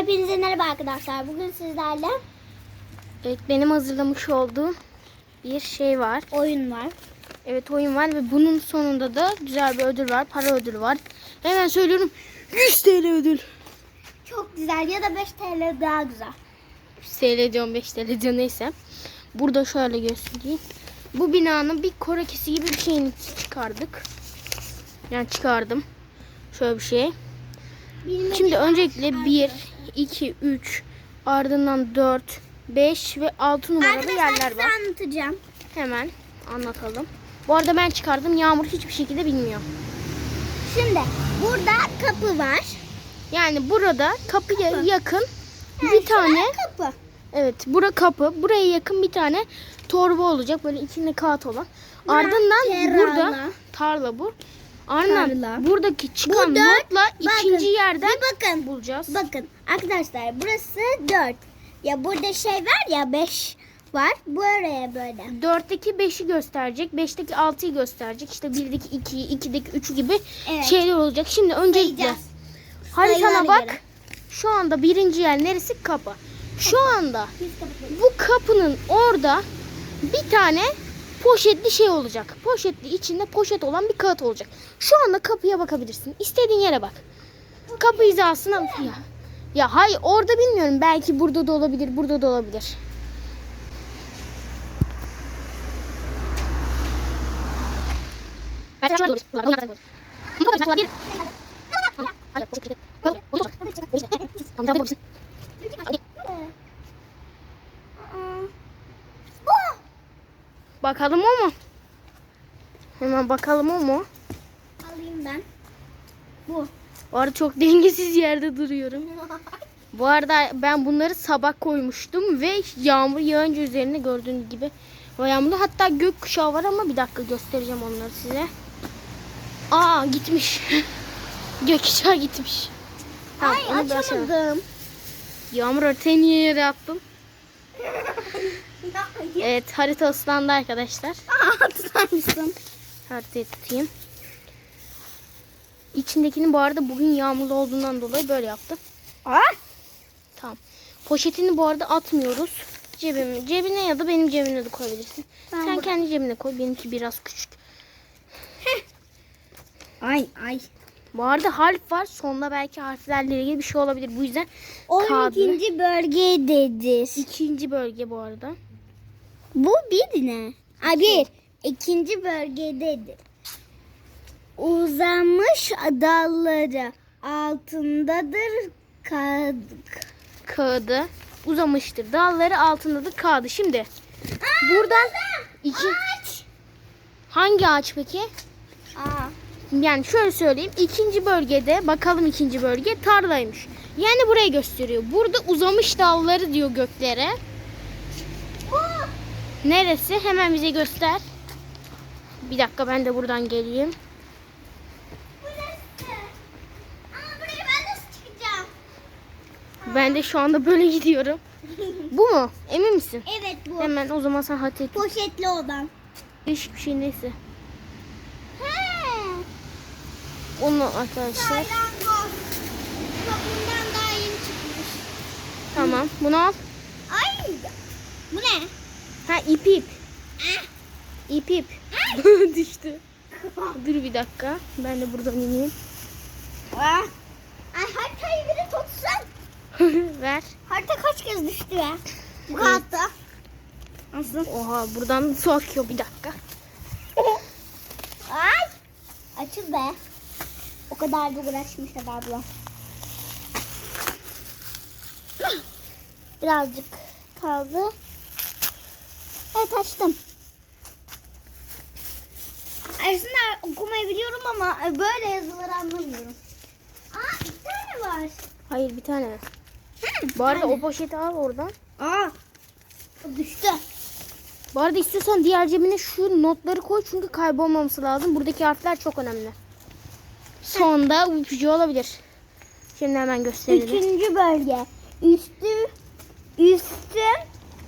Hepinize merhaba arkadaşlar. Bugün sizlerle Evet benim hazırlamış olduğum bir şey var. oyun var. Evet oyun var ve bunun sonunda da güzel bir ödül var. Para ödülü var. Hemen söylüyorum 100 TL ödül. Çok güzel ya da 5 TL daha güzel. 100 TL diyorum 5 TL diyor neyse. Burada şöyle göstereyim. Bu binanın bir korekesi gibi bir şeyini çıkardık. Yani çıkardım. Şöyle bir şey. Bilmediğim Şimdi öncelikle 1, 2, 3 ardından 4, 5 ve 6 numaralı Arkadaşlar yerler var. anlatacağım. Hemen anlatalım. Bu arada ben çıkardım. Yağmur hiçbir şekilde bilmiyor. Şimdi burada kapı var. Yani burada kapıya Kapı. yakın Yani bir tane kapı. evet bura kapı. Buraya yakın bir tane torba olacak. Böyle içinde kağıt olan. Ardından tarla. burada tarla bu. Tarla. buradaki çıkan Bu dört. notla ikinci Bakın, yerden bir bakın. bulacağız. Bakın arkadaşlar burası 4. Ya burada şey var ya 5 var. Buraya böyle. 4'teki 5'i gösterecek. 5'teki 6'yı gösterecek. İşte 1'deki 2'yi, 2'deki 3'ü gibi Evet. şeyler olacak. Şimdi öncelikle Sayacağız. haritana bak. göre. Şu anda birinci yer neresi? Kapı. Şu anda bu kapının orada bir tane poşetli şey olacak. Poşetli içinde poşet olan bir kağıt olacak. Şu anda kapıya bakabilirsin. İstediğin yere bak. Kapı hizasına ya. Ya hayır orada bilmiyorum. Belki burada da olabilir, burada da olabilir. Bakalım o mu? Hemen bakalım o mu? Alayım ben. Bu. Bu arada çok dengesiz yerde duruyorum. Bu arada ben bunları sabah koymuştum ve yağmur yağınca üzerine gördüğünüz gibi o yağmurlu. Hatta gökkuşağı var ama bir dakika göstereceğim onları size. Aa gitmiş. gökkuşağı gitmiş. Tamam, Ay sonra- açamadım. Yağmur haritayı niye yere attın? Evet harita ıslandı arkadaşlar. Aa tutar mısın? Haritayı tutayım. İçindekini bu arada bugün yağmurlu olduğundan dolayı böyle yaptım. Aa. Tamam. Poşetini bu arada atmıyoruz. Cebime, cebine ya da benim cebime de koyabilirsin. Ben Sen bu- kendi cebine koy. Benimki biraz küçük. Ay ay. Bu arada harf var. Sonunda belki harflerle ilgili bir şey olabilir. Bu yüzden kağıdı. 12. bölgededir. ikinci bölge bu arada. Bu bir ne? Ay bir. İkinci bölgededir. Uzanmış dalları altındadır kad. Kağıdı uzamıştır. Dalları altındadır kağıdı. Şimdi buradan iki Ağaç. hangi ağaç peki? Aa. Yani şöyle söyleyeyim. ikinci bölgede bakalım ikinci bölge tarlaymış. Yani burayı gösteriyor. Burada uzamış dalları diyor göklere. Neresi? Hemen bize göster. Bir dakika ben de buradan geleyim. Burası. Ama buraya ben nasıl çıkacağım? Ben de şu anda böyle gidiyorum. Bu mu? Emin misin? Evet bu. Hemen o zaman sen hadi et. Poşetli olan. Değişik bir şey neyse. He. Onu arkadaşlar. Salyangoz. Kapından daha yeni çıkmış. Tamam. Bunu al. Ay. Bu ne? Ha ip ip. İp ip. Düştü. Dur bir dakika. Ben de buradan ineyim. Ah. Ay haritayı biri tutsun. Ver. Harita kaç kez düştü ya? Bu kağıtta. Nasıl? Oha buradan su akıyor bir dakika. Ay. Açıl be. O kadar da uğraşmışlar abla. Birazcık kaldı. Evet açtım. Aslında okumayı biliyorum ama böyle yazıları anlamıyorum. Aa bir tane var. Hayır bir tane. Hı, Bu arada tane. o poşeti al oradan. Aa. Düştü. Bu arada istiyorsan diğer cebine şu notları koy çünkü kaybolmaması lazım. Buradaki harfler çok önemli. Sonda ipucu olabilir. Şimdi hemen gösterelim. Üçüncü bölge. Üstü üstü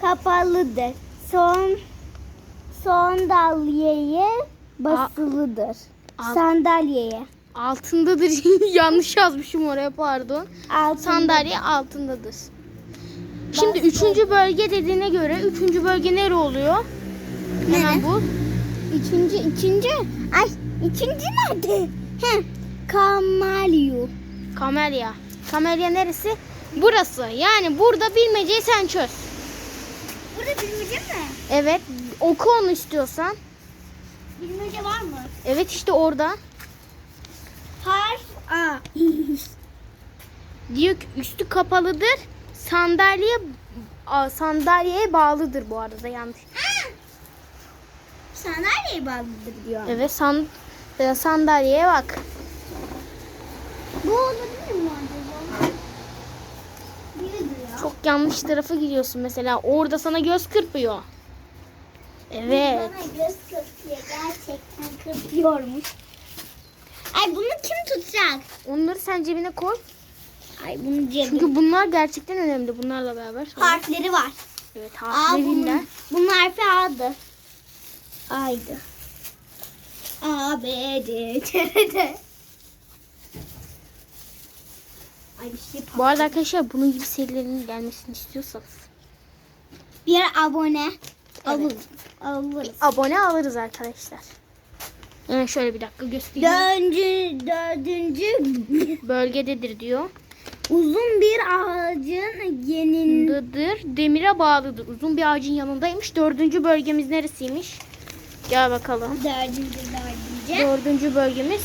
kapalıdır. Son sandalyeye basılıdır. Al. Sandalyeye. altındadır. Yanlış yazmışım oraya pardon. Sandalye altındadır. Şimdi Bastı. üçüncü bölge dediğine göre üçüncü bölge nere oluyor? Hemen Nere? bul. İkinci. Ay, ikinci nerede? He, Kamalyo. Kamelya. Kamelya neresi? Burası. Yani burada bilmeceyi sen çöz. Burada bilmece mi? Evet. Oku onu istiyorsan. Bilmece var mı? Evet işte orada. Harf A. Diyor ki üstü kapalıdır. Sandalye sandalyeye bağlıdır bu arada yanlış. Sandalyeye bağlıdır diyor. Evet san, e, sandalyeye bak. Bu olabilir mi acaba? Yanlış tarafa gidiyorsun mesela. Orada sana göz kırpıyor. Evet. Bana göz kırpıyor. Gerçekten kırpıyormuş. Ay bunu kim tutacak? Onları sen cebine koy. Ay bunu cebim. Çünkü bunlar gerçekten önemli. Bunlarla beraber. harfleri var. Evet harfleriyle. bunun, harfi A'dı. A'ydı. A, B, D, C, D. Ay bir şey Bu arada arkadaşlar bunun gibi serilerin gelmesini istiyorsanız Bir abone alırız. Alırız. abone alırız arkadaşlar. Yani şöyle bir dakika göstereyim. Dördüncü, dördüncü Bölgededir diyor. uzun bir ağacın yeninde. Yanındadır. Demire bağlıdır. Uzun bir ağacın yanındaymış. Dördüncü bölgemiz neresiymiş? Gel bakalım. Dördüncü, dördüncü. Dördüncü bölgemiz.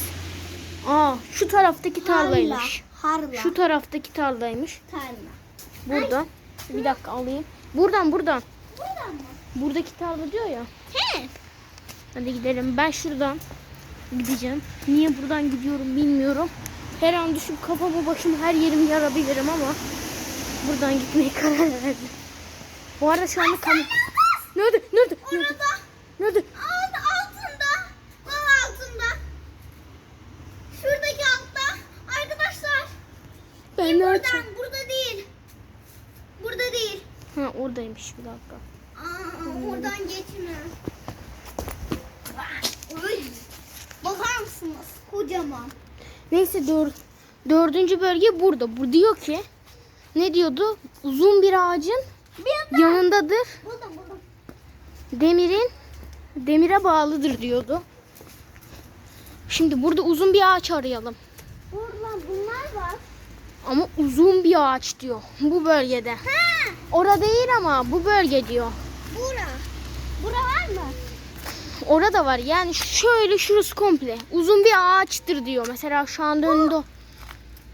Aa şu taraftaki tarlaymış. Harla. Harla. Şu taraftaki tarlaymış. tarla. Burada. Bir dakika alayım. Buradan buradan. Buradan mı? Buradaki tarla diyor ya. He. Hadi gidelim. Ben şuradan gideceğim. Niye buradan gidiyorum bilmiyorum. Her an düşüp kafamı başımı her yerimi yarabilirim ama buradan gitmeye karar verdim. Bu arada şu anda kamera... Nerede? Nerede? Nerede? Orada. Nerede? Buradan. Burada değil. Burada değil. Ha oradaymış bir dakika. Aa, oradan geçme. Oy. Bakar mısınız? Kocaman. Neyse dör, dördüncü bölge burada. Bu diyor ki ne diyordu? Uzun bir ağacın Bir yanındadır. Burada burada. Demirin demire bağlıdır diyordu. Şimdi burada uzun bir ağaç arayalım. Burada bunlar var. Ama uzun bir ağaç diyor bu bölgede. Ha, Orada değil ama bu bölge diyor. bura. Bura var mı? Orada var yani şöyle şurası komple. Uzun bir ağaçtır diyor. Mesela şu anda önünde.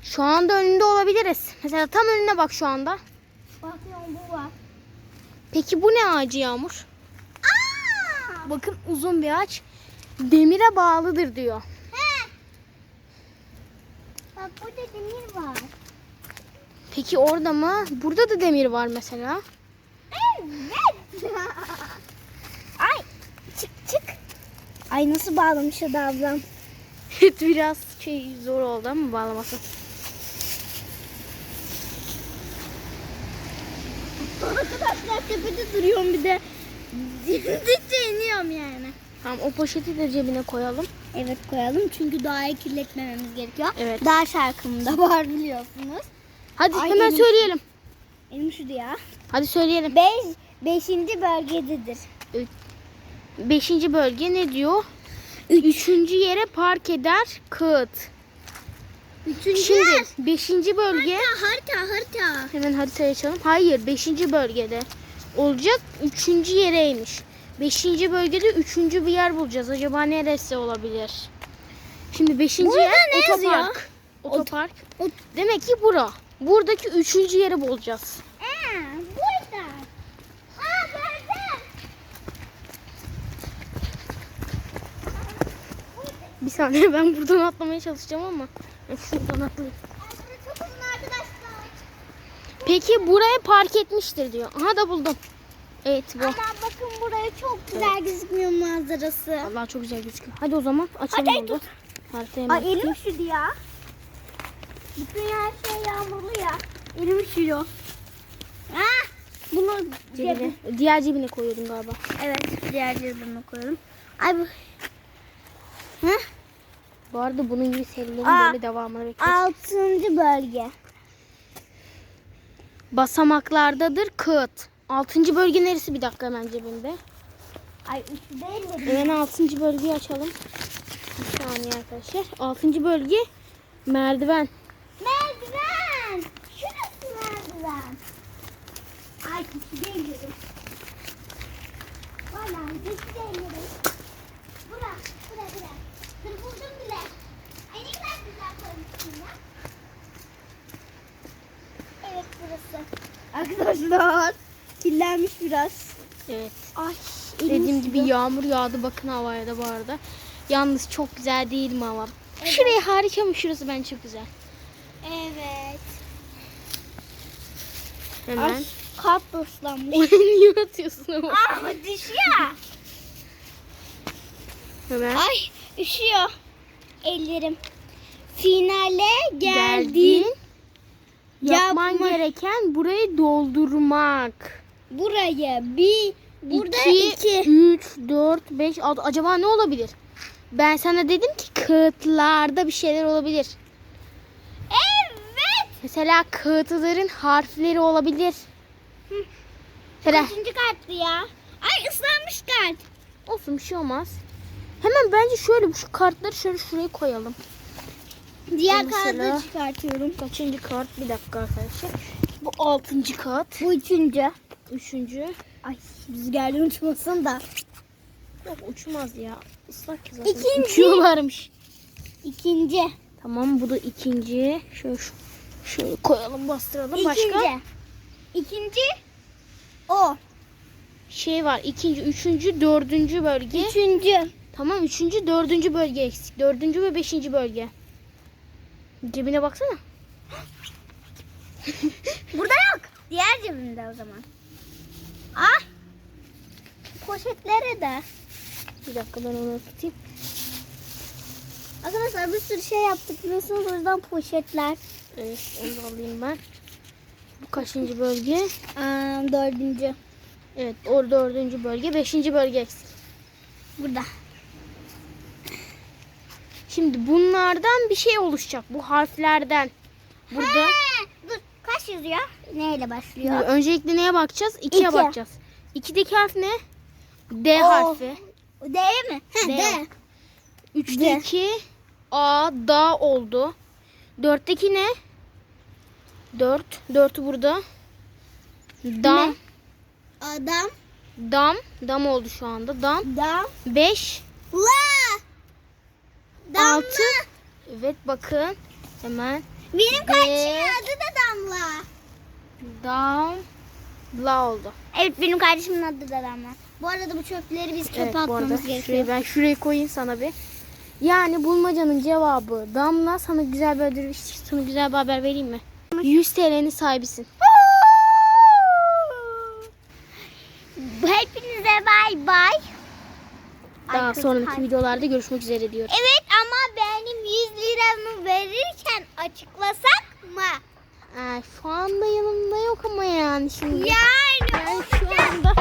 Şu anda önünde olabiliriz. Mesela tam önüne bak şu anda. Bakıyorum bu var. Peki bu ne ağacı Yağmur? Aa! Bakın uzun bir ağaç. Demire bağlıdır diyor. Bak burada demir var. Peki orada mı? Burada da demir var mesela. Evet. Ay çık çık. Ay nasıl bağlamış adı ablam. Evet biraz şey zor oldu ama bağlaması. Arkadaşlar tepede duruyorum bir de. Dikçe iniyorum yani. Tamam o poşeti de cebine koyalım. Evet koyalım çünkü doğayı kirletmememiz gerekiyor. Evet. Dağ şarkımda var biliyorsunuz. Hadi Ay, hemen elim- söyleyelim. Elim şurada ya. Hadi söyleyelim. Beş, beşinci bölgededir. Beşinci bölge ne diyor? Üçüncü yere park eder kağıt. Üçüncü Şimdi beşinci bölge. harita harita. Hemen haritayı açalım. Hayır beşinci bölgede olacak. Üçüncü yereymiş. Beşinci bölgede üçüncü bir yer bulacağız. Acaba neresi olabilir? Şimdi beşinci Burada yer ne yazıyor? otopark. Otopark. Ot- Demek ki bura. Buradaki üçüncü yeri bulacağız. Aa, burada. Aa gördüm. Bir saniye ben buradan atlamaya çalışacağım ama. Şuradan atlayayım. Peki buraya park etmiştir diyor. Aha da buldum. Evet bu. Ama buraya çok güzel gözükmüyor manzarası. Allah çok güzel gözüküyor. Hadi o zaman açalım Hadi, oldu. Haritaya Ay elim üşüdü ya. Bütün her şey yağmurlu ya. Elim üşüyor. Ah! Bunu Cebine. Diğer cebine koyuyordum galiba. Evet, diğer cebime koyalım. Ay bu. Hı? Bu arada bunun gibi serilerin Aa, böyle devamını bekliyoruz. Altıncı bölge. Basamaklardadır kağıt. Altıncı bölge neresi bir dakika hemen cebimde. Ay üç değil mi? Hemen altıncı bölgeyi açalım. Bir saniye arkadaşlar. Altıncı bölge merdiven. Merdiven. Şurası merdiven. Ay üç değil dedim. Valla üç değil dedim. Bura, bura, bura. Buldum bile. Ay ne kadar güzel koymuşsun ya. Evet burası. Arkadaşlar kirlenmiş biraz. Evet. Ay Dediğim gibi yağmur yağdı bakın havaya da bu arada. Yalnız çok güzel değil mi hava? Şuraya harika mı? Şurası bence çok güzel. Evet. Hemen. Ay kalp ıslanmış. Niye atıyorsun ama? ah düşüyor. Hemen. Ay üşüyor. Ellerim. Finale Geldin. geldin. Yapman Yapma- gereken burayı doldurmak. Buraya bir, burada 2, iki. 3, 4, 5, 6. Acaba ne olabilir? Ben sana dedim ki kağıtlarda bir şeyler olabilir. Evet. Mesela kağıtların harfleri olabilir. Mesela Kaçıncı karttı ya? Ay ıslanmış kart. olsun bir şey olmaz. Hemen bence şöyle şu kartları şöyle şuraya koyalım. Diğer Mesela- kağıdı çıkartıyorum. Kaçıncı kart? Bir dakika arkadaşlar. Bu altıncı kart. Bu üçüncü. Üçüncü. Ay rüzgarlı uçmasın da. Yok uçmaz ya. Islak zaten. İkinci. Uçuyorlarmış. İkinci. Tamam bu da ikinci. Şöyle şu- şöyle koyalım bastıralım. Başka İkinci. İkinci. O. şey var. İkinci, üçüncü, dördüncü bölge. Üçüncü. Tamam üçüncü, dördüncü bölge eksik. Dördüncü ve beşinci bölge. Cebine baksana. Burada yok. Diğer cebimde o zaman. Poşetlere de. Bir dakika ben onu tutayım. Arkadaşlar bir sürü şey yaptık biliyorsunuz o yüzden poşetler. Evet onu da alayım ben. Bu kaçıncı bölge? Aa, dördüncü. Evet o dördüncü bölge. Beşinci bölge eksik. Burada. Şimdi bunlardan bir şey oluşacak. Bu harflerden. Burada. Ha, dur kaç yazıyor? Neyle başlıyor? Öncelikle neye bakacağız? İkiye İki. bakacağız. İkideki harf ne? D O. harfi. D mi? D. D. Üçteki A, da oldu. Dörtteki ne? Dört. Dörtü burada. Dam. Ne? Adam. Dam. Dam oldu şu anda. Dam. Dam. Beş. La. Damla. Altı. Evet bakın. Hemen. Benim D. kardeşimin adı da Damla. Dam. La oldu. Evet benim kardeşimin adı da Damla. Bu arada bu çöpleri biz çöpe Evet atmamız şurayı gerekiyor. ben şuraya koyayım sana bir. Yani bulmacanın cevabı Damla sana güzel bir ödül, sana güzel bir haber vereyim mi? 100 TL'nin sahibisin. Hepinize bay bay. Daha Ay, sonraki hay- videolarda görüşmek üzere diyorum. Evet ama benim 100 liramı verirken açıklasak mı? Aa, şu anda yanımda yok ama yani şimdi. Yani, ben şu anda